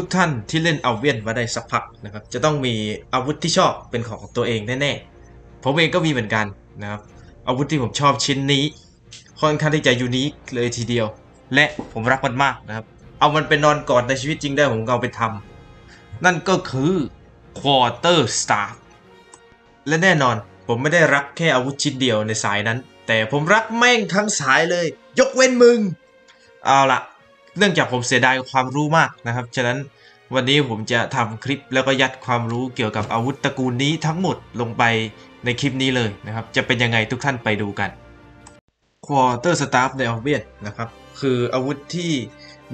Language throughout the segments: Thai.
ทุกท่านที่เล่นเอาเวียนมาได้สักพักนะครับ จะต้องมีอาวุธที่ชอบเป็นของตัวเองแน่ๆผมเองก็มีเหมือนกันนะครับ อาวุธที่ผมชอบชิ้นนี้ ค่อนข้างที่จะยูนิคเลยทีเดียว และผมรักมันมากนะครับ เอามันไปนอนกอดในชีวิตจริงได้ผมก็เอาไปทำนั่นก็คือ Quarter Star และแน่นอนผมไม่ได้รักแค่อาวุธชิ้นเดียวในสายนั้น แต่ผมรักแม่งทั้งสายเลย ยกเว้นมึง เอาละ เนื่องจากผมเสียดายความรู้มากนะครับ ฉะนั้นวันนี้ผมจะทำคลิปแล้วก็ยัดความรู้เกี่ยวกับอาวุธตระกูลนี้ทั้งหมดลงไปในคลิปนี้เลยนะครับ จะเป็นยังไงทุกท่านไปดูกัน Quarter Staff ใน a l b i o n นะครับ คืออาวุธที่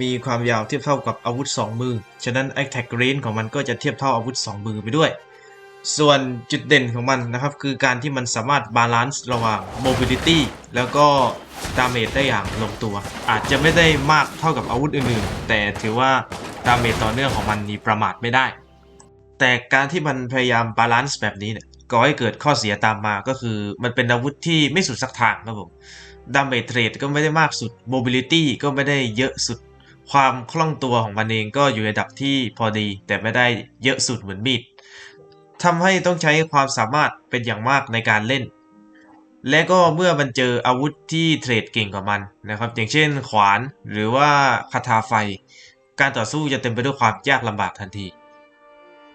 มีความยาวเทียบเท่ากับอาวุธ 2 มือ ฉะนั้น Attack Range ของมันก็จะเทียบเท่าอาวุธ 2 มือไปด้วย ส่วนจุดเด่นของมันนะครับ คือการที่มันสามารถบาลานซ์ระหว่าง Mobility แล้วก็ Damage ได้อย่างลงตัว อาจจะไม่ได้มากเท่ากับอาวุธอื่นๆ แต่ถือว่า Damage ต่อเนื่องของมันนี่ประมาทไม่ได้ แต่การที่มันพยายามบาลานซ์แบบนี้เนี่ยก่อให้เกิดข้อเสียตามมาก็คือ มันเป็นอาวุธที่ไม่สุดสักทางครับผมดาเมจเทรดก็ไม่ได้มากสุด Mobility ก็ไม่ได้เยอะสุด ความคล่องตัวของมันเองก็อยู่ในระดับที่พอดี แต่ไม่ได้เยอะสุดเหมือนมีด ทำให้ต้องใช้ความสามารถเป็นอย่างมากในการเล่น และก็เมื่อมันเจออาวุธที่เทรดเก่งกว่ามันนะครับ อย่างเช่นขวานหรือว่าคาถาไฟ การต่อสู้จะเต็มไปด้วยความยากลำบากทันที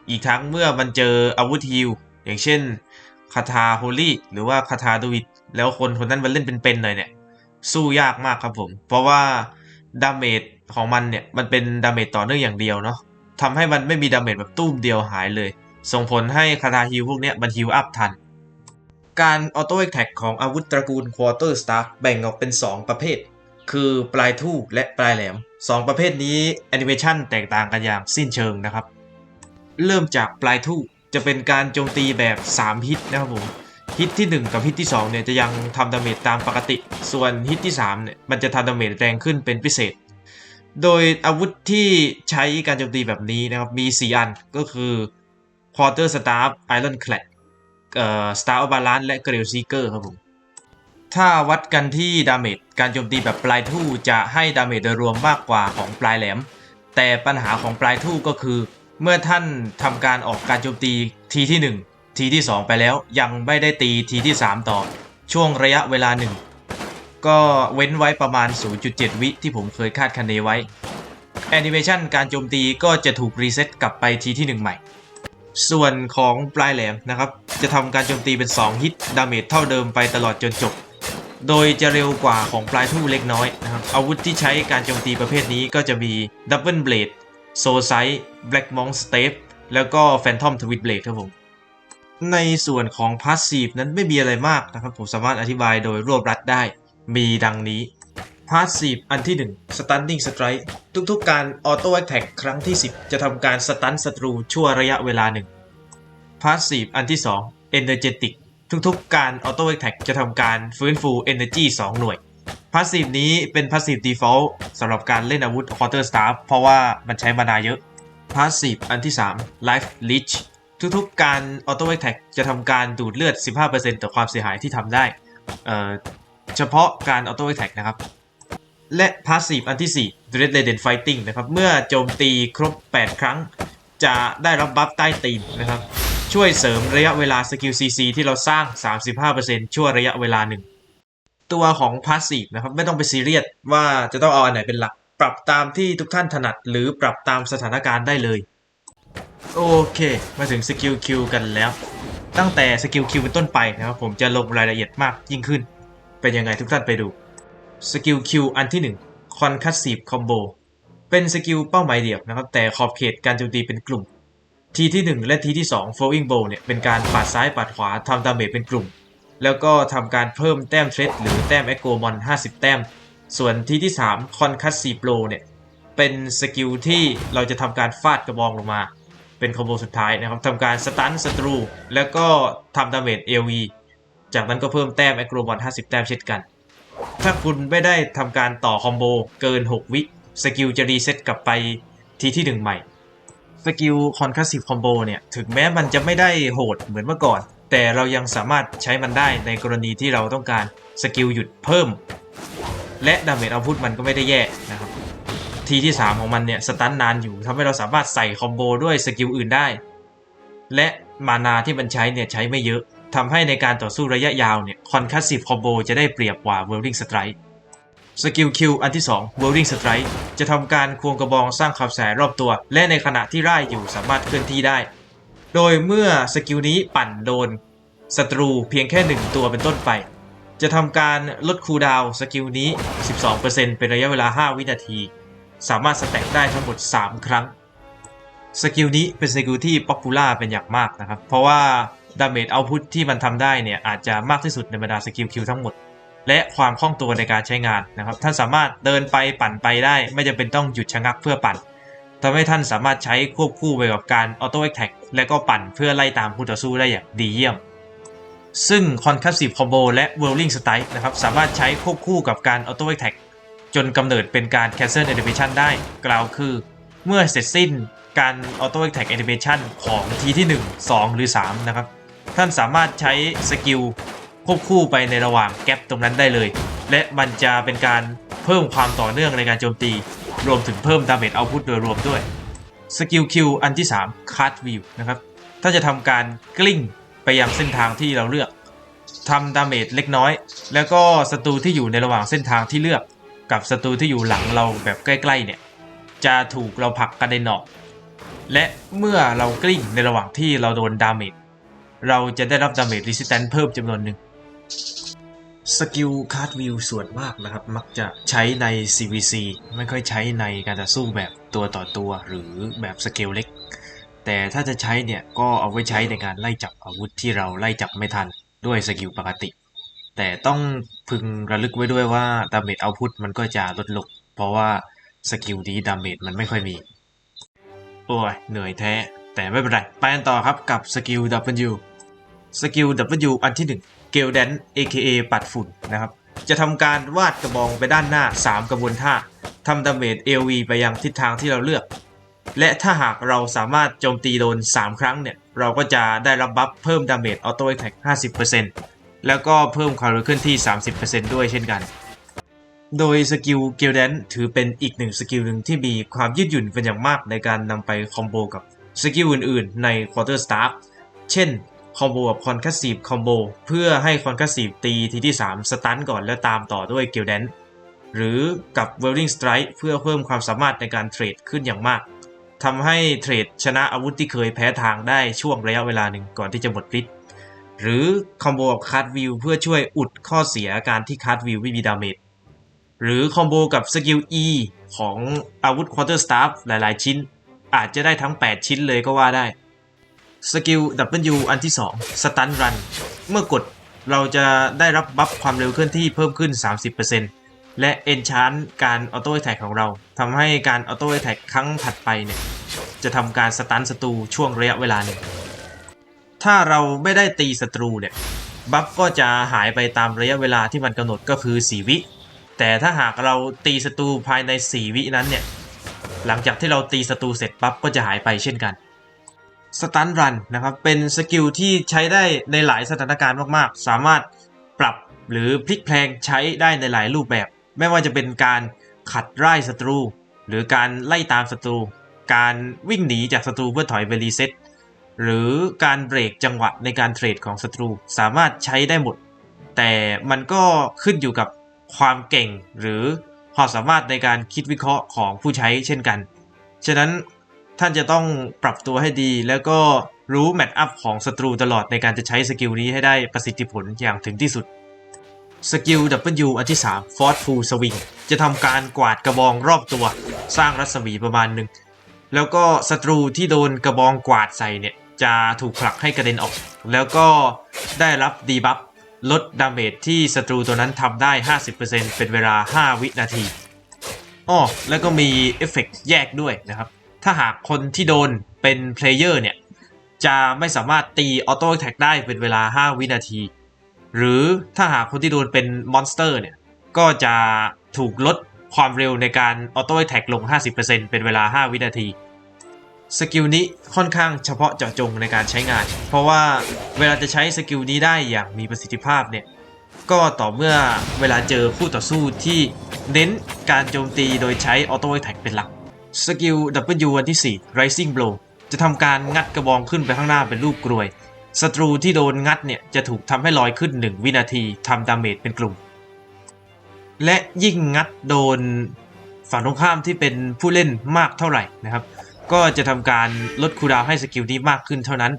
อีกทั้งเมื่อมันเจออาวุธฮิลอย่างเช่นคาถาโฮลี่หรือว่าคาถาดูวิดแล้วคนคนนั้นมันเล่นเป็นๆหน่อยเนี่ยสู้ยากมากครับผม เพราะว่าดาเมจของมันเนี่ยมันเป็นดาเมจต่อเนื่องอย่างเดียวเนาะทำให้มันไม่มีดาเมจแบบตุ้มเดียวหายเลย ส่งผลให้คาถาฮิลพวกเนี้ยมันฮิลอัพทัน การออโต้แอ t แท็กของอาวุธตระกูล Quarter Staff แบ่งออกเป็น 2 ประเภท คือปลายทู่และปลายแหลม 2 ประเภทนี้แอนิเมชันแตกต่างกันอย่างสิ้นเชิงนะครับ เริ่มจากปลายทู่จะเป็นการโจมตีแบบ 3 ฮิตนะครับผมฮิตที่ 1 กับฮิตที่2เนี่ยจะยังทำดาเมจตามปกติ ส่วนฮิตที่3เนี่ยมันจะทำดาเมจแรงขึ้นเป็นพิเศษ โดยอาวุธที่ใช้การโจมตีแบบนี้นะครับมี 4 อันก็คือ Quarter Staff Iron Clad เอ่อ Star of Balance และ Grail Seeker ครับผม ถ้าวัดกันที่ดาเมจการโจมตีแบบปลายทู่จะให้ดาเมจโดยรวมมากกว่าของปลายแหลม แต่ปัญหาของปลายทู่ก็คือ เมื่อท่านทำการออกการโจมตีทีที่ 1 ทีที่ 2 ไปแล้วยังไม่ได้ตีทีที่ 3 ต่อ ช่วงระยะเวลาหนึ่งก็เว้นไว้ประมาณ 0.7 วิที่ผมเคยคาดคะเนไว้แอนิเมชันการโจมตีก็จะถูกรีเซ็ตกลับไปทีที่ 1 ใหม่ ส่วนของปลายแหลมนะครับ จะทำการโจมตีเป็น 2 ฮิตดาเมจเท่าเดิมไปตลอดจนจบ โดยจะเร็วกว่าของปลายทู่เล็กน้อยนะครับอาวุธที่ใช้การโจมตีประเภทนี้ก็จะมีดับเบิลเบลดโซไซแบล็กมองสเตปแล้วก็แฟนทอมทวิตเบลดครับผม ในส่วนของพาสซีฟนั้นไม่มีอะไรมากนะครับ ผมสามารถอธิบายโดยรวบรัดได้มีดังนี้ พาสซีฟอันที่ 1 Stunning Strike ทุกๆการออโต้แอ t แท็กครั้งที่ 10 จะทำการสตันศัตรูชั่วระยะเวลาหนึ่งพาสซีฟอันที่ 2 Energetic ทุกๆการออโต้แอ t แท็กจะทำการฟื้นฟู Energy 2 หน่วยพาสซีฟนี้เป็นพาสซีฟ Default สำหรับการเล่นอาวุธ Quarter Staff เพราะว่ามันใช้มานาเยอะพาสซีฟอันที่ 3 Life Leech ทุกๆการออโต้แอ t แท็กจะทำการดูดเลือด 15%ต่อความเสียหายที่ทำได้เอ่อเฉพาะการออโต้แอ t แท็กนะครับ และพาสซีฟอันที่ 4 Dread Laden Fighting นะครับ เมื่อโจมตีครบ 8 ครั้ง จะได้รับบัฟใต้ตีนนะครับ ช่วยเสริมระยะเวลาสกิล CC ที่เราสร้าง 35%ชั่วระยะเวลาหนึ่ง ตัวของพาสซีฟนะครับ ไม่ต้องไปซีเรียสว่าจะต้องเอาอันไหนเป็นหลัก ปรับตามที่ทุกท่านถนัด หรือปรับตามสถานการณ์ได้เลย โอเค มาถึงสกิลคิวกันแล้ว ตั้งแต่สกิลคิวเป็นต้นไปนะครับผมจะลงรายละเอียดมากยิ่งขึ้น เป็นยังไงทุกท่านไปดู สกิลคิวอันที่1 Concussive Combo เป็นสกิลเป้าหมายเดี่ยวนะครับ แต่ขอบเขตการโจมตีเป็นกลุ่ม ทีที่ 1 และทีที่ 2 Flowing Bow เนี่ยเป็นการปาดซ้ายปาดขวาทำดาเมจเป็นกลุ่ม แล้วก็ทำการเพิ่มแต้มเทรดหรือแต้ม Echo Mon 50 แต้ม ส่วนทีที่ 3 Concussive Blow เนี่ยเป็นสกิลที่เราจะทำการฟาดกระบองลงมา เป็นคอมโบสุดท้ายนะครับทำการสตันศัตรู แล้วก็ทำดาเมจ AoE จากนั้นก็เพิ่มแต้ม Echo Mon 50 แต้มเช่นกัน ถ้าคุณไม่ได้ทำการต่อคอมโบเกิน 6 วิสกิลจะรีเซ็ตกลับไปทีที่1ใหม่ สกิลคอนคัสซีฟคอมโบเนี่ย ถึงแม้มันจะไม่ได้โหดเหมือนเมื่อก่อน แต่เรายังสามารถใช้มันได้ในกรณีที่เราต้องการสกิลหยุดเพิ่ม และดาเมจอาวุธมันก็ไม่ได้แย่นะครับททีที่ 3 ของมันเนี่ยสตันนานอยู่ทำให้เราสามารถใส่คอมโบด้วยสกิลอื่นได้ และมานาที่มันใช้เนี่ยใช้ไม่เยอะ ทำให้ในการต่อสู้ระยะยาวเนี่ยคอนคัสซีฟคอมโบจะได้เปรียบกว่าเวลลิงสไตร์สกิลคิวอันที่2เวลลิงสไตร์จะทำการควงกระบองสร้างความแสรอบตัว และในขณะที่ร่ายอยู่สามารถเคลื่อนที่ได้ โดยเมื่อสกิลนี้ปั่นโดนศัตรูเพียงแค่ 1 ตัวเป็นต้นไป จะทำการลดคูลดาวสกิลนี้ 12%เป็นระยะเวลา 5 วินาที สามารถสแต็กได้ทั้งหมด 3 ครั้ง สกิลนี้เป็นสกิลที่ป๊อปปูล่าเป็นอย่างมากนะครับ เพราะว่า ดาเมจเอาพุทที่มันทำได้เนี่ยอาจจะมากที่สุดในบรรดาสกิลคิวทั้งหมด และความคล่องตัวในการใช้งานนะครับ ท่านสามารถเดินไปปั่นไปได้ ไม่จำเป็นต้องหยุดชะงักเพื่อปั่นทำให้ท่านสามารถใช้ควบคู่ไปกับการออโต้แท็กและก็ปั่นเพื่อไล่ตามคู่ต่อสู้ได้อย่างดีเยี่ยม ซึ่ง Concussive Combo และ Whirling Strike นะครับสามารถใช้ควบคู่กับการ Auto Attack จนกำเนิดเป็นการ Cancel Animation ได้ กล่าวคือ เมื่อเสร็จสิ้นการ Auto Attack Animation ของทีที่ 1 2 หรือ 3 นะครับ ท่านสามารถใช้สกิลควบคู่ไปในระหว่างแกลบตรงนั้นได้เลย และมันจะเป็นการเพิ่มความต่อเนื่องในการโจมตี รวมถึงเพิ่มดาเมจเอาพุทโดยรวมด้วยสกิลคิวอันที่3 Card View นะครับ ถ้าจะทำการกลิ้งไปยังเส้นทางที่เราเลือกทำดาเมจเล็กน้อย แล้วก็ศัตรูที่อยู่ในระหว่างเส้นทางที่เลือก กับศัตรูที่อยู่หลังเราแบบใกล้ๆเนี่ย จะถูกเราผลักกระเด็นออก และเมื่อเรากลิ้งในระหว่างที่เราโดนดาเมจ เราจะได้รับดาเมจรีสิ t ตนเพิ่มจำนวนหนึ่งสกิลคาร์ดวิวส่วนมากนะครับ มักจะใช้ใน CVC ไม่ค่อยใช้ในการต่อสู้แบบตัวต่อตัวหรือแบบสเกลเล็ก แต่ถ้าจะใช้เนี่ยก็เอาไว้ใช้ในการไล่จับอาวุธที่เราไล่จับไม่ทันด้วยสกิลปกติ แต่ต้องพึงระลึกไว้ด้วยว่าดาเมจเอาพุทมันก็จะลดลงเพราะว่าสกิลนี้ดาเมจมันไม่ค่อยมี โอ้ยเหนื่อยแท้ แต่ไม่เป็นไร ไปกันต่อครับกับสกิล W สกิล W อันที่ 1 เกลแดน AKA ปัดฝุ่นนะครับ จะทำการวาดกระบองไปด้านหน้า 3 กระบวนท่าทำดาเมจ AOV ไปยังทิศทางที่เราเลือก และถ้าหากเราสามารถโจมตีโดน 3 ครั้งเนี่ย เราก็จะได้รับบัฟเพิ่มดาเมจออโต้แท็ก50%แล้วก็เพิ่มความเร็วเคลื่อนที่ 30%ด้วยเช่นกัน โดยสกิลเกลแดนถือเป็นอีกหนึ่งสกิลหนึ่งที่มีความยืดหยุ่นเป็นอย่างมากในการนำไปคอมโบกับสกิลอื่นๆ ใน Quarter Staff เช่น คอมโบกับ Concussive Combo เพื่อให้ Concussive ตีทีที่ 3 สตันก่อนแล้วตามต่อด้วยเกลแดนหรือกับ Whirling Strike เพื่อเพิ่มความสามารถในการเทรดขึ้นอย่างมากทำให้เทรดชนะอาวุธที่เคยแพ้ทางได้ช่วงระยะเวลาหนึ่งก่อนที่จะหมดฤทธิ์หรือคอมโบกับคาร์ดวิวเพื่อช่วยอุดข้อเสียการที่คาร์ดวิวไม่มีดาเมจหรือคอมโบกับสกิล E ของอาวุธ Quarter Staff หลาย ๆ ชิ้น อาจจะได้ทั้ง 8 ชิ้นเลยก็ว่าได้ สกิล W อันที่2 Stun Run เมื่อกดเราจะได้รับบัฟความเร็วเคลื่อนที่เพิ่มขึ้น 30%และ Enchant การออโต้แท c ของเราทำให้การออโต้แท c ครั้งถัดไปเนี่ยจะทำการสตันศัตรูช่วงระยะเวลาหนึ่งถ้าเราไม่ได้ตีศัตรูเนี่ยบัฟก็จะหายไปตามระยะเวลาที่มันกำหนดก็คือ 4 วิ แต่ถ้าหากเราตีศัตรูภายใน 4 วินั้นเนี่ยหลังจากที่เราตีศัตรูเสร็จปั๊บก็จะหายไปเช่นกัน สตันรันนะครับเป็นสกิลที่ใช้ได้ในหลายสถานการณ์มากๆ สามารถปรับหรือพลิกแพลงใช้ได้ในหลายรูปแบบ ไม่ว่าจะเป็นการขัดไล่ศัตรู หรือการไล่ตามศัตรู การวิ่งหนีจากศัตรูเพื่อถอยไปรีเซ็ตหรือการเบรกจังหวะในการเทรดของศัตรูสามารถใช้ได้หมด แต่มันก็ขึ้นอยู่กับความเก่งหรือความสามารถในการคิดวิเคราะห์ของผู้ใช้เช่นกัน ฉะนั้น ท่านจะต้องปรับตัวให้ดี แล้วก็รู้แมทอัพของศัตรูตลอดในการจะใช้สกิลนี้ให้ได้ประสิทธิผลอย่างถึงที่สุดสกิล W อันที่ 3 Forceful Swing จะทำการกวาดกระบองรอบตัวสร้างรัศมีประมาณหนึ่ง แล้วก็ศัตรูที่โดนกระบองกวาดใส่เนี่ย จะถูกผลักให้กระเด็นออก แล้วก็ได้รับดีบัฟลดดาเมจที่ศัตรูตัวนั้นทำได้ 50%เป็นเวลา 5 วินาทีอ้อแล้วก็มีเอฟเฟกต์แยกด้วยนะครับ ถ้าหากคนที่โดนเป็นเพลเยอร์เนี่ย จะไม่สามารถตีออโต้แท็กได้เป็นเวลา 5 วินาที หรือถ้าหากคนที่โดนเป็นมอนสเตอร์เนี่ย ก็จะถูกลดความเร็วในการออโต้แท็กลง 50%เป็นเวลา 5 วินาทีสกิลนี้ค่อนข้างเฉพาะเจาะจงในการใช้งาน เพราะว่าเวลาจะใช้สกิลนี้ได้อย่างมีประสิทธิภาพเนี่ย ก็ต่อเมื่อเวลาเจอคู่ต่อสู้ที่เน้นการโจมตีโดยใช้ออโต้แท็กเป็นหลัก สกิล W วันที่ 4 Rising Blow จะทำการงัดกระบองขึ้นไปข้างหน้าเป็นรูปกรวยศัตรูที่โดนงัดเนี่ยจะถูกทำให้ลอยขึ้น 1 วินาทีทำดาเมจเป็นกลุ่ม และยิ่งงัดโดนฝั่งตรงข้ามที่เป็นผู้เล่นมากเท่าไหร่นะครับ ก็จะทำการลดคูดาวให้สกิลนี้มากขึ้นเท่านั้น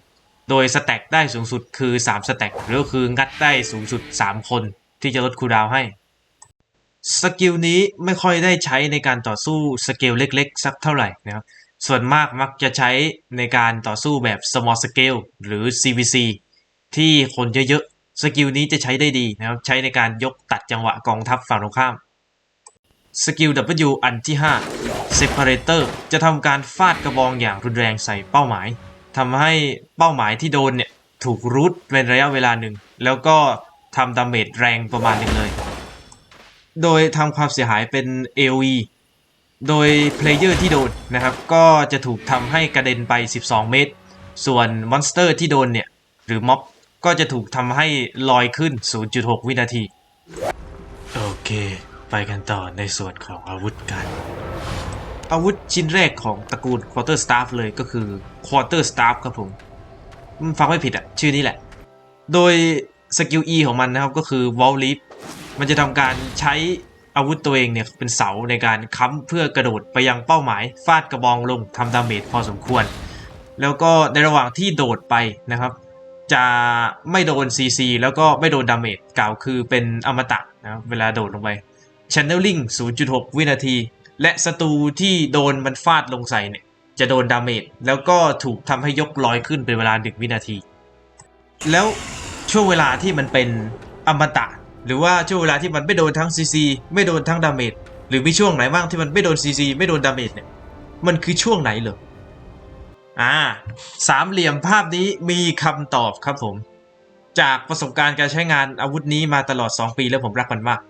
โดยสแต็กได้สูงสุดคือ 3 สแต็กหรือคืองัดได้สูงสุด 3 คนที่จะลดคูดาวให้ สกิลนี้ไม่ค่อยได้ใช้ในการต่อสู้สเกลเล็กๆ สักเท่าไหร่นะครับ ส่วนมากมักจะใช้ในการต่อสู้แบบ small scale หรือ CVC ที่คนเยอะๆ สกิลนี้จะใช้ได้ดีนะครับ ใช้ในการยกตัดจังหวะกองทัพฝั่งตรงข้าม สกิล W อันที่ 5 Separator จะทำการฟาดกระบองอย่างรุนแรงใส่เป้าหมายทำให้เป้าหมายที่โดนเนี่ยถูกรูทเป็นระยะเวลาหนึ่ง แล้วก็ทำดาเมจแรงประมาณหนึ่งเลย โดยทำความเสียหายเป็น AoE โดยเพลเยอร์ที่โดนนะครับ ก็จะถูกทำให้กระเด็นไป 12 เมตร ส่วนมอนสเตอร์ที่โดนเนี่ย หรือม็อบก็จะถูกทำให้ลอยขึ้น 0.6 วินาที โอเค ไปกันต่อในส่วนของอาวุธกัน อาวุธชิ้นแรกของตระกูล Quarter Staff เลยก็คือ Quarter Staff ครับผมฟังไม่ผิดอะชื่อนี้แหละ โดยสกิล E ของมันนะครับก็คือ Wall Leap มันจะทำการใช้อาวุธตัวเองเนี่ยเป็นเสาในการค้ำเพื่อกระโดดไปยังเป้าหมาย ฟาดกระบองลงทำดาเมจพอสมควร แล้วก็ในระหว่างที่โดดไปนะครับ จะไม่โดน CC แล้วก็ไม่โดนดาเมจกล่าวคือเป็นอมตะนะเวลาโดดลงไป Channeling 0.6 วินาที และศัตรูที่โดนมันฟาดลงใส่เนี่ยจะโดนดาเมจแล้วก็ถูกทำให้ยกลอยขึ้นเป็นเวลา1วินาที แล้วช่วงเวลาที่มันเป็นอมตะ หรือว่าช่วงเวลาที่มันไม่โดนทั้ง CC ไม่โดนทั้งดาเมจหรือมีช่วงไหนบ้างที่มันไม่โดน CC ไม่โดนดาเมจเนี่ยมันคือช่วงไหนเหรออ่าสามเหลี่ยมภาพนี้มีคำตอบครับผม จากประสบการณ์การใช้งานอาวุธนี้มาตลอด 2 ปีแล้วผมรักมันมาก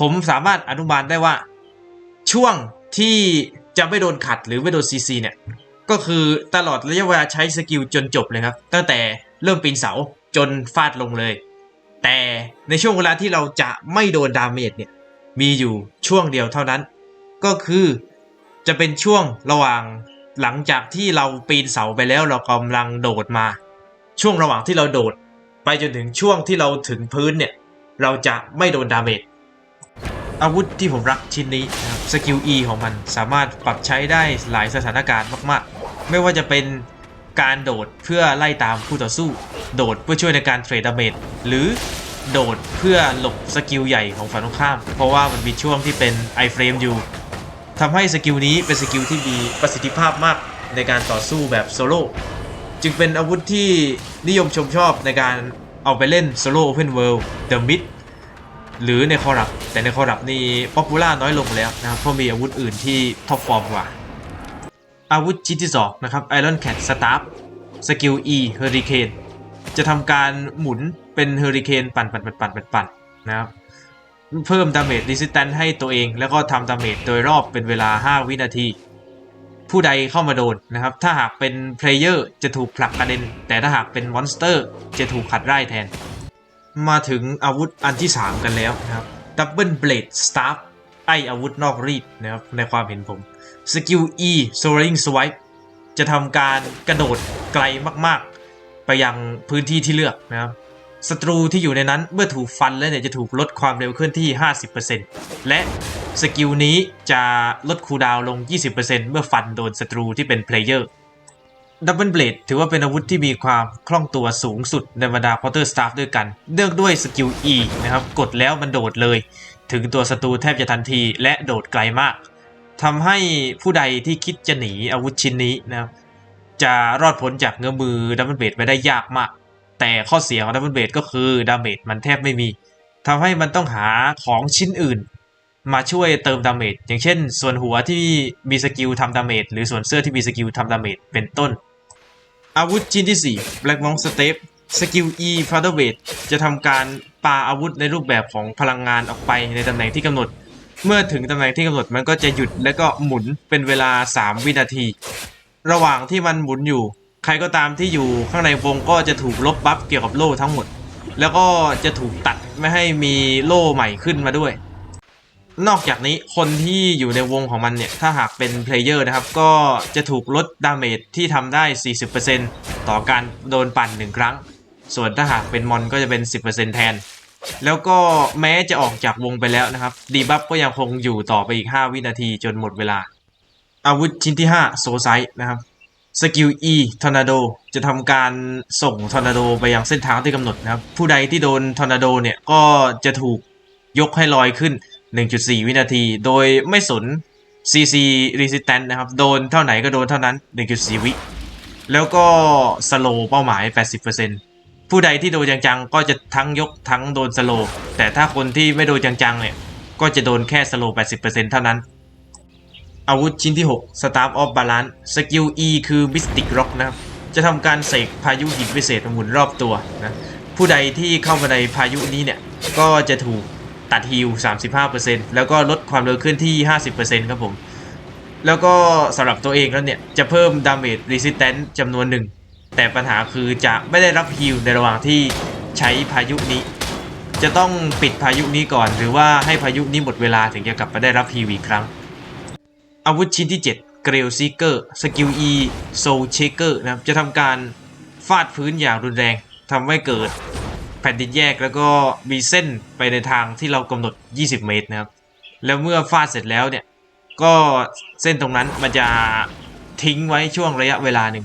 ผมสามารถอนุมานได้ว่า ช่วงที่จะไม่โดนขัดหรือไม่โดน CC เนี่ย ก็คือตลอดระยะเวลาใช้สกิลจนจบเลยครับ ตั้งแต่เริ่มปีนเสาจนฟาดลงเลย แต่ในช่วงเวลาที่เราจะไม่โดนดาเมจเนี่ยมีอยู่ช่วงเดียวเท่านั้น ก็คือจะเป็นช่วงระหว่างหลังจากที่เราปีนเสาไปแล้วเรากำลังโดดมา ช่วงระหว่างที่เราโดด ไปจนถึงช่วงที่เราถึงพื้นเนี่ย เราจะไม่โดนดาเมจอาวุธที่ผมรักชิ้นนี้นะครับสกิล E ของมันสามารถปรับใช้ได้หลายสถานการณ์มากๆ ไม่ว่าจะเป็น การโดดเพื่อไล่ตามคู่ต่อสู้ โดดเพื่อช่วยในการเทรดดาเมจหรือโดดเพื่อหลบสกิลใหญ่ของฝั่งตรงข้าม เพราะว่ามันมีช่วงที่เป็นไอเฟรมอยู่ทำให้สกิลนี้เป็นสกิลที่มีประสิทธิภาพมากในการต่อสู้แบบโซโล่จึงเป็นอาวุธที่นิยมชมชอบในการเอาไปเล่นโซโล่โอเพนเวิลด์เดอะมิดหรือในคอรัปแต่ในคอรัปนี่ป๊อปปูล่าน้อยลงแล้วนะครับเพราะมีอาวุธอื่นที่ท็อปฟอร์มกว่า อาวุธชิ้นที่สองนะครับ Iron Cat Staff สกิล E Hurricane จะทำการหมุนเป็นเฮอริเคนปั่นปั่นปั่นปั่นปั่นปั่นนะครับ เพิ่มดาเมจ Resistance ให้ตัวเอง แล้วก็ทำดาเมจโดยรอบเป็นเวลา 5 วินาที ผู้ใดเข้ามาโดนนะครับ ถ้าหากเป็นเพลเยอร์จะถูกผลักกระเด็น แต่ถ้าหากเป็นมอนสเตอร์จะถูกขัดไล่แทน มาถึงอาวุธอันที่ 3 กันแล้วนะครับ Double Blade Staff ไออาวุธนอกรีดนะครับในความเห็นผม สกิล E Soaring Swipe จะทำการกระโดดไกลมากๆ ไปยังพื้นที่ที่เลือกนะครับศัตรูที่อยู่ในนั้นเมื่อถูกฟันแล้วเนี่ยจะถูกลดความเร็วเคลื่อนที่ 50%และสกิลนี้จะลดคูดาวลง 20%เมื่อฟันโดนศัตรูที่เป็นเพลเยอร์ดับเบิลเบลดถือว่าเป็นอาวุธที่มีความคล่องตัวสูงสุดในบรรดาควอเตอร์สตาฟด้วยกัน เนื่องด้วยสกิล E นะครับ กดแล้วมันโดดเลย ถึงตัวศัตรูแทบจะทันทีและโดดไกลมาก ทำให้ผู้ใดที่คิดจะหนีอาวุธชิ้นนี้นะครับจะรอดพ้นจากเงื้อมือดับเบิลเบลดไปได้ยากมาก แต่ข้อเสียของดับเบิลเบลดก็คือดาเมจมันแทบไม่มีทำให้มันต้องหาของชิ้นอื่น มาช่วยเติมดาเมจอย่างเช่น ส่วนหัวที่มีสกิลทำดาเมจหรือส่วนเสื้อที่มีสกิลทำดาเมจเป็นต้น อาวุธชิ้นที่ 4 Black Monk Step สกิล E f a t h e r w e i g h t จะทำการปาอาวุธในรูปแบบของพลังงานออกไปในตำแหน่งที่กำหนด เมื่อถึงตำแหน่งที่กำหนดมันก็จะหยุดและก็หมุนเป็นเวลา 3 วินาที ระหว่างที่มันหมุนอยู่ ใครก็ตามที่อยู่ข้างในวงก็จะถูกลบบัฟเกี่ยวกับโล่ทั้งหมด แล้วก็จะถูกตัดไม่ให้มีโล่ใหม่ขึ้นมาด้วย นอกจากนี้คนที่อยู่ในวงของมันเนี่ย ถ้าหากเป็นเพลเยอร์นะครับ ก็จะถูกลดดาเมจที่ทำได้ 40%ต่อการโดนปั่น1ครั้ง ส่วนถ้าหากเป็นมอนก็จะเป็น 10%แทน แล้วก็แม้จะออกจากวงไปแล้วนะครับ ดีบัฟก็ยังคงอยู่ต่อไปอีก 5 วินาทีจนหมดเวลา อาวุธชิ้นที่ 5 โซไซนะครับสกิล E ทอร์นาโดจะทำการส่งทอร์นาโดไปยังเส้นทางที่กำหนดนะครับ ผู้ใดที่โดนทอร์นาโดเนี่ย ก็จะถูกยกให้ลอยขึ้น 1.4 วินาที โดยไม่สน CC Resistance นะครับ โดนเท่าไหนก็โดนเท่านั้น 1.4 วิ แล้วก็สโลเป้าหมาย 80% ผู้ใดที่โดนจังๆ ก็จะทั้งยกทั้งโดนสโลแต่ถ้าคนที่ไม่โดนจังๆเนี่ยก็จะโดนแค่สโล80%เท่านั้น อาวุธชิ้นที่ 6 Staff of Balance สกิล E คือ Mystic Rock นะครับ จะทำการเสกพายุหินพิเศษหมุนรอบตัวนะผู้ใดที่เข้ามาในพายุนี้เนี่ย ก็จะถูกตัดฮิล35%แล้วก็ลดความเร็วเคลื่อนที่ 50%ครับผม แล้วก็สำหรับตัวเองแล้วเนี่ย จะเพิ่ม Damage Resistance จำนวนหนึ่ง แต่ปัญหาคือจะไม่ได้รับฮิลในระหว่างที่ใช้พายุนี้ จะต้องปิดพายุนี้ก่อน หรือว่าให้พายุนี้หมดเวลาถึงจะกลับมาได้รับฮิลอีกครั้ง อาวุธชิ้นที่ 7 เกรลซีเกอร์สกิล E โซเชเกอร์นะครับจะทำการฟาดพื้นอย่างรุนแรงทำให้เกิดแผ่นดินแยกแล้วก็มีเส้นไปในทางที่เรากำหนด 20 เมตรนะครับ แล้วเมื่อฟาดเสร็จแล้วเนี่ย ก็เส้นตรงนั้นมันจะทิ้งไว้ช่วงระยะเวลาหนึ่ง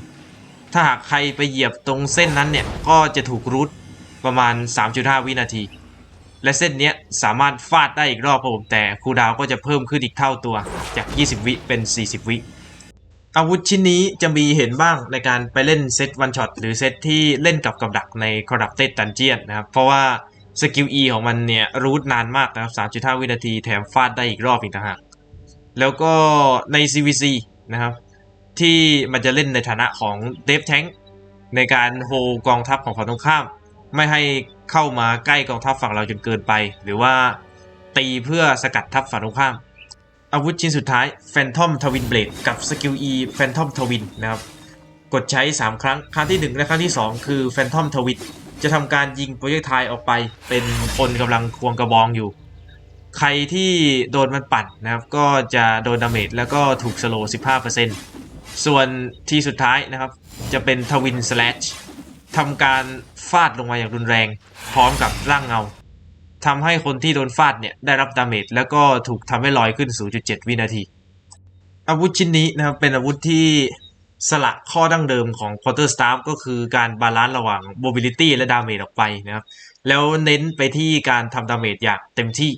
ถ้าหากใครไปเหยียบตรงเส้นนั้นเนี่ยก็จะถูกรูทประมาณ 3.5 วินาที และเส้นนี้สามารถฟาดได้อีกรอบครับผมแต่คูดาวก็จะเพิ่มขึ้นอีกเท่าตัวจาก 20 วิเป็น 40 วิอาวุธชิ้นนี้จะมีเห็นบ้างในการไปเล่นเซตวันช็อตหรือเซตที่เล่นกับกับดักใน Corrupted Dungeon นะครับ เพราะว่าสกิล E ของมันเนี่ยรูทนานมากนะครับ 3.5 วินาทีแถมฟาดได้อีกรอบอีกต่างหากแล้วก็ใน CVC นะครับ ที่มันจะเล่นในฐานะของเดฟแทงในการโฮกองทัพของฝั่งตรงข้าม ไม่ให้เข้ามาใกล้กองทัพฝั่งเราจนเกินไป หรือว่าตีเพื่อสกัดทัพฝั่งตรงข้าม อาวุธชิ้นสุดท้าย Phantom Twin Blade กับสกิล E Phantom Twin นะครับกดใช้ 3 ครั้ง ครั้งที่ 1 และครั้งที่ 2 คือ Phantom Twin จะทำการยิงโปรเจกต์ไทออกไป เป็นคนกำลังควงกระบองอยู่ ใครที่โดนมันปั่นนะครับก็จะโดนดาเมจแล้วก็ถูกสโลว์15% ส่วนที่สุดท้ายนะครับ จะเป็นทวินสแลชทำการฟาดลงมาอย่างรุนแรง พร้อมกับร่างเงาทำให้คนที่โดนฟาดเนี่ยได้รับดาเมจแล้วก็ถูกทำให้ลอยขึ้น 0.7 วินาที อาวุธชิ้นนี้นะครับเป็นอาวุธที่สละข้อดั้งเดิมของ Quarter Staff ก็คือการบาลานซ์ระหว่าง Mobility และดาเมจออกไปนะครับ แล้วเน้นไปที่การทำดาเมจอย่างเต็มที่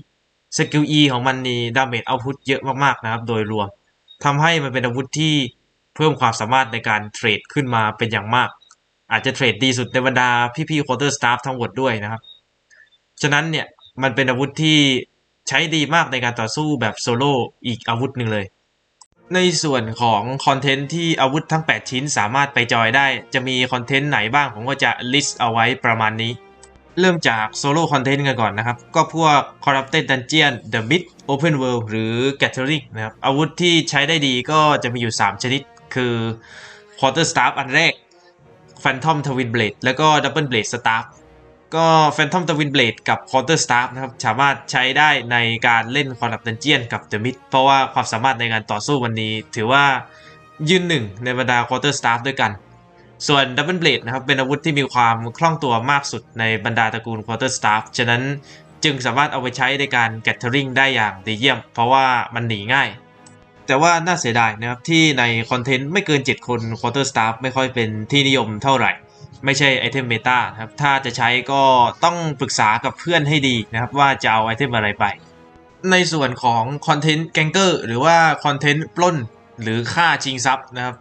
สกิล E ของมันนี่ดาเมจเอาพุทเยอะมากๆนะครับ โดยรวมทำให้มันเป็นอาวุธที่ เพิ่มความสามารถในการเทรดขึ้นมาเป็นอย่างมาก อาจจะเทรดดีสุดในบรรดาพี่ๆ Quarter Staff ทั้งหมดด้วยนะครับ ฉะนั้นเนี่ยมันเป็นอาวุธที่ใช้ดีมากในการต่อสู้แบบโซโล่อีกอาวุธหนึ่งเลย ในส่วนของคอนเทนต์ที่อาวุธทั้ง 8 ชิ้นสามารถไปจอยได้ จะมีคอนเทนต์ไหนบ้างผมก็จะลิสต์เอาไว้ประมาณนี้ เริ่มจากโซโล่คอนเทนต์กันก่อนนะครับ ก็พวก Corrupted Dungeon The Mid Open World หรือ Gathering นะครับอาวุธที่ใช้ได้ดีก็จะมีอยู่ 3 ชนิด คือ Quarter Staff อันแรก Phantom Twin Blade แล้วก็ Double Blade Staff ก็ Phantom Twin Blade กับ Quarter Staff นะครับ สามารถใช้ได้ในการเล่น Corrupt Dungeon กับ The Mid เพราะว่าความสามารถในการต่อสู้วันนี้ ถือว่ายืนหนึ่งในบรรดา Quarter Staff ด้วยกัน ส่วน Double Blade นะครับ เป็นอาวุธที่มีความคล่องตัวมากสุดในบรรดาตระกูล Quarter Staff ฉะนั้นจึงสามารถเอาไปใช้ในการ Gathering ได้อย่างดีเยี่ยม เพราะว่ามันหนีง่าย แต่ว่าน่าเสียดายนะครับ ที่ในคอนเทนต์ไม่เกิน 7 คน Quarter Staff ไม่ค่อยเป็นที่นิยมเท่าไหร่ ไม่ใช่ไอเทมเมตาครับ ถ้าจะใช้ก็ต้องปรึกษากับเพื่อนให้ดีนะครับ ว่าจะเอาไอเทมอะไรไป ในส่วนของคอนเทนต์แกงเกอร์หรือว่าคอนเทนต์ปล้นหรือฆ่าชิงทรัพย์นะครับ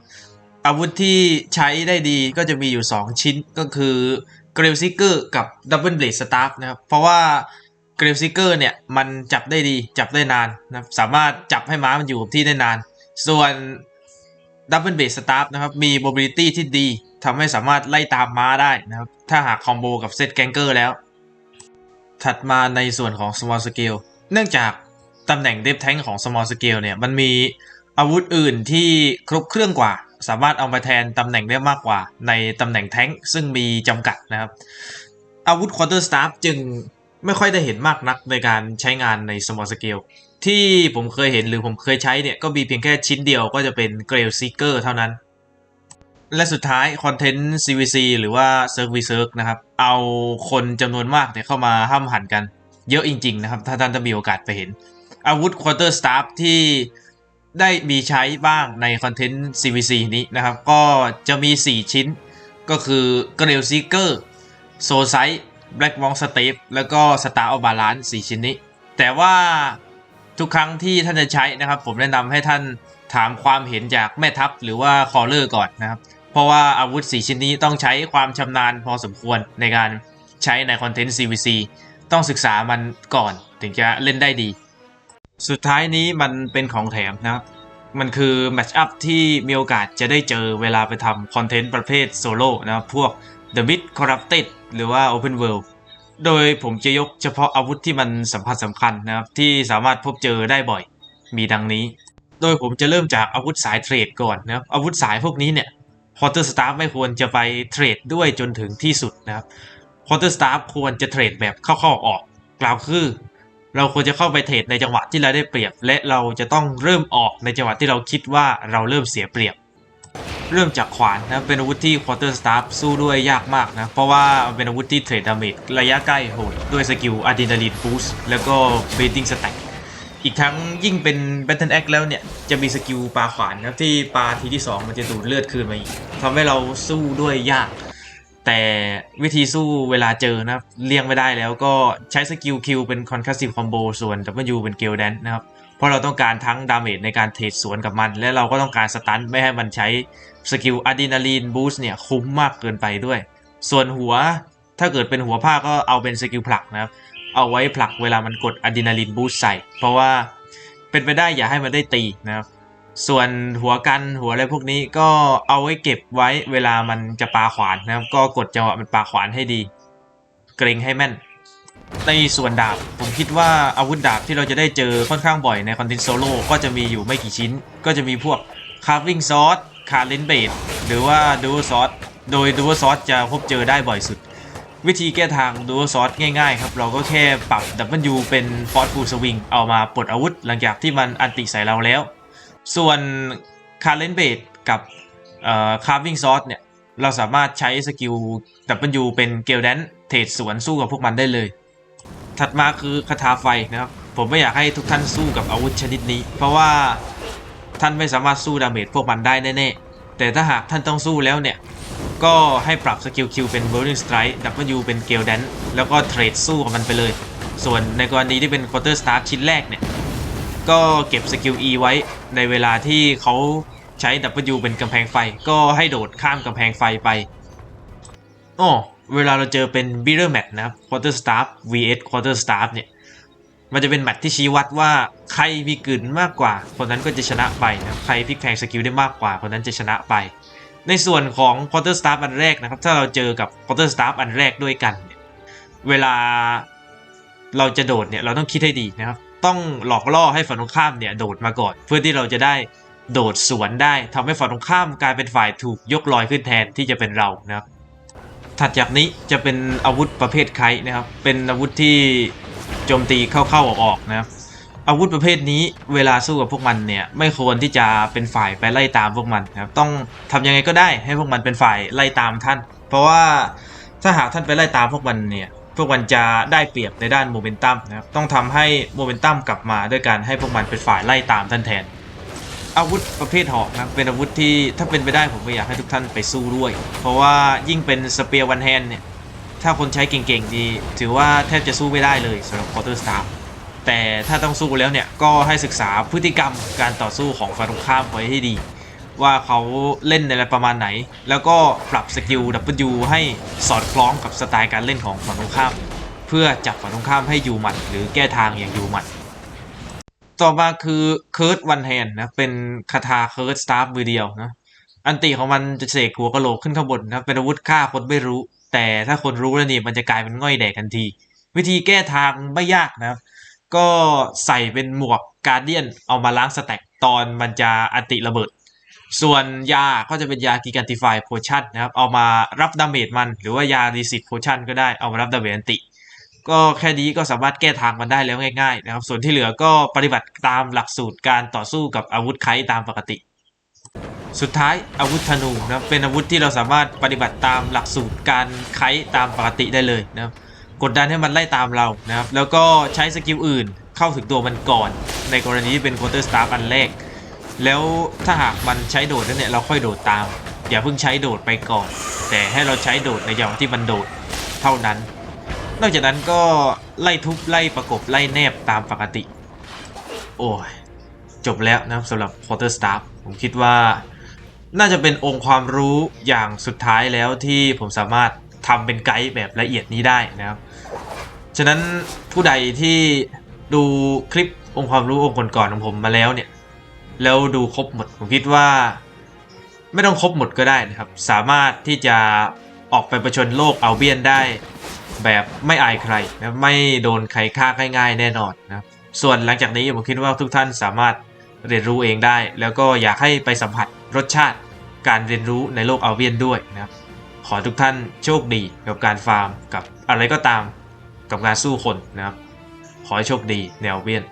อาวุธที่ใช้ได้ดีก็จะมีอยู่ 2 ชิ้นก็คือเกรลซิกเกอร์กับดับเบิลเบลดสตาร์นะครับเพราะว่า เกรลซิกเกอร์เนี่ยมันจับได้ดีจับได้นานนะครับสามารถจับให้ม้ามันอยู่กับที่ได้นาน ส่วนดับเบิลเบสสตาร์นะครับมี mobility ที่ดีทำให้สามารถไล่ตามม้าได้นะครับถ้าหากคอมโบกับเซตแกงเกอร์แล้ว ถัดมาในส่วนของ small scale เนื่องจากตำแหน่งเดฟแทงของ small scale เนี่ยมันมีอาวุธอื่นที่ครบเครื่องกว่า สามารถเอามาแทนตำแหน่งได้มากกว่า ในตำแหน่งแทงซึ่งมีจำกัดนะครับ อาวุธ Quarter Staff จึง ไม่ค่อยได้เห็นมากนักในการใช้งานใน Small Scale ที่ผมเคยเห็นหรือผมเคยใช้เนี่ย ก็มีเพียงแค่ชิ้นเดียวก็จะเป็น Grail Seeker เท่านั้น และสุดท้ายคอนเทนต์ CVC หรือว่า Circ v Circ นะครับ เอาคนจำนวนมากเนี่ยเข้ามาห้ามหันกัน เยอะจริง ๆ นะครับ ถ้าท่านจะมีโอกาสไปเห็น อาวุธ Quarter Staff ที่ได้มีใช้บ้างในคอนเทนต์ CVC นี้นะครับ ก็จะมี 4 ชิ้นก็คือ Grail Seeker s o s i t e Black Monk Stave แล้วก็ Star of Balance 4ชิ้นนี้ แต่ว่าทุกครั้งที่ท่านจะใช้นะครับ ผมแนะนำให้ท่านถามความเห็นจากแม่ทัพหรือว่าคอเลอร์ก่อนนะครับ เพราะว่าอาวุธ 4 ชิ้นนี้ต้องใช้ความชำนาญพอสมควรในการใช้ในคอนเทนต์ CVC ต้องศึกษามันก่อนถึงจะเล่นได้ดี สุดท้ายนี้มันเป็นของแถมนะครับ มันคือแมตช์อัพที่มีโอกาสจะได้เจอเวลาไปทำคอนเทนต์ประเภทโซโล่นะครับ พวก The Mid Corrupted หรือว่า Open World โดยผมจะยกเฉพาะอาวุธที่มันสำคัญสำคัญนะครับ ที่สามารถพบเจอได้บ่อย มีดังนี้ โดยผมจะเริ่มจากอาวุธสายเทรดก่อนนะครับ อาวุธสายพวกนี้เนี่ย Quarter Staff ไม่ควรจะไปเทรดด้วยจนถึงที่สุดนะครับ Quarter Staff ควรจะเทรดแบบเข้าๆออกๆกล่าวคือ เราควรจะเข้าไปเทรดในจังหวะที่เราได้เปรียบ และเราจะต้องเริ่มออกในจังหวะที่เราคิดว่าเราเริ่มเสียเปรียบ เริ่มจากขวานนะเป็นอาวุธที่ Quarter Staff สู้ด้วยยากมากนะ เพราะว่าเป็นอาวุธที่เทรดดาเมจระยะใกล้โหดด้วยสกิลอะดรีนาลีนบูสต์แล้วก็เบตติ้งสแต็กอีกทั้งยิ่งเป็น Battle Axe แล้วเนี่ย จะมีสกิลปลาขวานนะครับที่ปลาทีที่ 2 มันจะดูดเลือดคืนมาอีกทำให้เราสู้ด้วยยาก แต่วิธีสู้เวลาเจอนะเลี่ยงไม่ได้แล้วก็ใช้สกิลคิวเป็น Concussive Combo ส่วน W เป็น g a l d a n นะครับเพราะเราต้องการทั้งดาเมจในการเทรดสวนกับมัน และเราก็ต้องการสตันไม่ให้มันใช้ สกิลอะดรีนาลีนบูสต์เนี่ยคุ้มมากเกินไปด้วย ส่วนหัวถ้าเกิดเป็นหัวผ้าก็เอาเป็นสกิลผลักนะครับ เอาไว้ผลักเวลามันกดอะดรีนาลีนบูสต์ใส่ เพราะว่าเป็นไปได้อย่าให้มันได้ตีนะครับ ส่วนหัวกันหัวอะไรพวกนี้ก็เอาไว้เก็บไว้เวลามันจะปาขวานนะครับ ก็กดจังหวะมันปาขวานให้ดี เกรงให้แม่น ในส่วนดาบผมคิดว่าอาวุธดาบที่เราจะได้เจอค่อนข้างบ่อยในคอนเทนต์โซโล่ก็จะมีอยู่ไม่กี่ชิ้น ก็จะมีพวก Carving Sword คา r เลนเบดหรือว่า Dual Sword โดย Dual Sword จะพบเจอได้บ่อยสุด วิธีแก้ทาง Dual Sword ง่ายๆครับ เราก็แค่ปรับ W เป็น Force Full Swing เอามาปลดอาวุธหลังจากที่มันอันติใส่เราแล้ว ส่วนคา r เลนเบดกับเอ่อ Carving Sword เนี่ยเราสามารถใช้สกิล W เป็นเกลแดนเทรดสวนสู้กับพวกมันได้เลย ถัดมาคือคาถาไฟนะครับ ผมไม่อยากให้ทุกท่านสู้กับอาวุธชนิดนี้ เพราะว่า ท่านไม่สามารถสู้ดาเมจพวกมันได้แน่ๆ แต่ถ้าหากท่านต้องสู้แล้วเนี่ย ก็ให้ปรับสกิลคิวเป็น Burning Strike W เป็นเกลแดนแล้วก็เทรดสู้กับมันไปเลย ส่วนในกรณีที่เป็น Quarter Staff ชิ้นแรกเนี่ย ก็เก็บสกิล E ไว้ในเวลาที่เขาใช้ W เป็นกำแพงไฟ ก็ให้โดดข้ามกำแพงไฟไปอ้อเวลาเราเจอเป็น b i r r o r Match นะครับ Quarter Staff vs Quarter Staff เนี่ย มันจะเป็นแมตช์ที่ชี้วัดว่า ใครมีกลืนมากกว่า คนนั้นก็จะชนะไปนะใครพลิกแพลงสกิลได้มากกว่า คนนั้นจะชนะไป ในส่วนของ Quarter Staff อันแรกนะครับ ถ้าเราเจอกับ Quarter Staff อันแรกด้วยกันเนี่ยเวลาเราจะโดดเนี่ยเราต้องคิดให้ดีนะครับ ต้องหลอกล่อให้ฝ่ายตรงข้ามเนี่ยโดดมาก่อน เพื่อที่เราจะได้โดดสวนได้ทำให้ฝ่ายตรงข้ามกลายเป็นฝ่ายถูกยกลอยขึ้นแทนที่จะเป็นเรานะครับถัดจากนี้จะเป็นอาวุธประเภทไคนะครับ เป็นอาวุธที่โจมตีเข้าๆออกๆนะครับ อาวุธประเภทนี้เวลาสู้กับพวกมันเนี่ยไม่ควรที่จะเป็นฝ่ายไปไล่ตามพวกมันครับต้องทำยังไงก็ได้ให้พวกมันเป็นฝ่ายไล่ตามท่าน เพราะว่าถ้าหากท่านไปไล่ตามพวกมันเนี่ยพวกมันจะได้เปรียบในด้านโมเมนตัมนะครับต้องทำให้โมเมนตัมกลับมาด้วยการให้พวกมันเป็นฝ่ายไล่ตามท่านแทน อาวุธประเภทหอกนะเป็นอาวุธที่ถ้าเป็นไปได้ผมก็อยากให้ทุกท่านไปสู้ด้วย เพราะว่ายิ่งเป็นสเปียร์วันแฮนเนี่ยถ้าคนใช้เก่งๆดี ถือว่าแทบจะสู้ไม่ได้เลยสำหรับ Quarter Staff แต่ถ้าต้องสู้แล้วเนี่ยก็ให้ศึกษาพฤติกรรมการต่อสู้ของฝ่ายตรงข้ามไว้ให้ดี ว่าเขาเล่นในอะไรประมาณไหน แล้วก็ปรับสกิล W ให้สอดคล้องกับสไตล์การเล่นของฝั่งตรงข้าม เพื่อจับฝั่งตรงข้ามให้อยู่หมัด หรือแก้ทางอย่างอยู่หมัด ต่อมาคือเคิร์ดวันแฮนนะเป็นคาถาเคิร์ดสตาร์มือเดียวนะอันติของมันจะเสกหัวกะโหลกขึ้นข้างบนนะเป็นอาวุธฆ่าคนไม่รู้ แต่ถ้าคนรู้แล้วนี่มันจะกลายเป็นง่อยแดกทันที วิธีแก้ทางไม่ยากนะครับ ก็ใส่เป็นหมวกการเดียนเอามาล้างสแต็กตอนมันจะอันติระเบิด ส่วนยาก็จะเป็นยากิกันติฟายโพชั่นนะครับ เอามารับดาเมจมัน หรือว่ายารีสิตโพชั่นก็ได้เอามารับดาเมจอันติ ก็แค่นี้ก็สามารถแก้ทางมันได้แล้วง่ายๆนะครับ ส่วนที่เหลือก็ปฏิบัติตามหลักสูตรการต่อสู้กับอาวุธไคตามปกติ สุดท้ายอาวุธธนูนะเป็นอาวุธที่เราสามารถปฏิบัติตามหลักสูตรการไคตามปกติได้เลยนะครับ กดดันให้มันไล่ตามเรานะครับแล้วก็ใช้สกิลอื่นเข้าถึงตัวมันก่อน ในกรณีที่เป็น counter staff อันแรก แล้วถ้าหากมันใช้โดดแล้วเนี่ยเราค่อยโดดตาม อย่าเพิ่งใช้โดดไปก่อน แต่ให้เราใช้โดดในยางที่มันโดดเท่านั้น นอกจากนั้นก็ไล่ทุบไล่ประกบไล่แนบตามปกติ โอ้ยจบแล้วนะครับสำหรับ Quarter Staff ผมคิดว่าน่าจะเป็นองค์ความรู้อย่างสุดท้ายแล้วที่ผมสามารถ ทำเป็นไกด์แบบละเอียดนี้ได้นะครับ ฉะนั้นผู้ใดที่ดูคลิปองค์ความรู้องค์ก่อนๆของผมมาแล้วเนี่ย แล้วดูครบหมดผมคิดว่า ไม่ต้องครบหมดก็ได้นะครับ สามารถที่จะออกไปประชนโลกอัลเบียนได้ แบบไม่อายใครนะไม่โดนใครฆ่าง่ายๆ แน่นอนนะครับ ส่วนหลังจากนี้ผมคิดว่าทุกท่านสามารถเรียนรู้เองได้ แล้วก็อยากให้ไปสัมผัสรสชาติการเรียนรู้ในโลกอัลเบียนด้วยนะครับ ขอทุกท่านโชคดีกับการฟาร์มกับอะไรก็ตามกับการสู้คนนะครับ ขอให้โชคดีแนวเวียน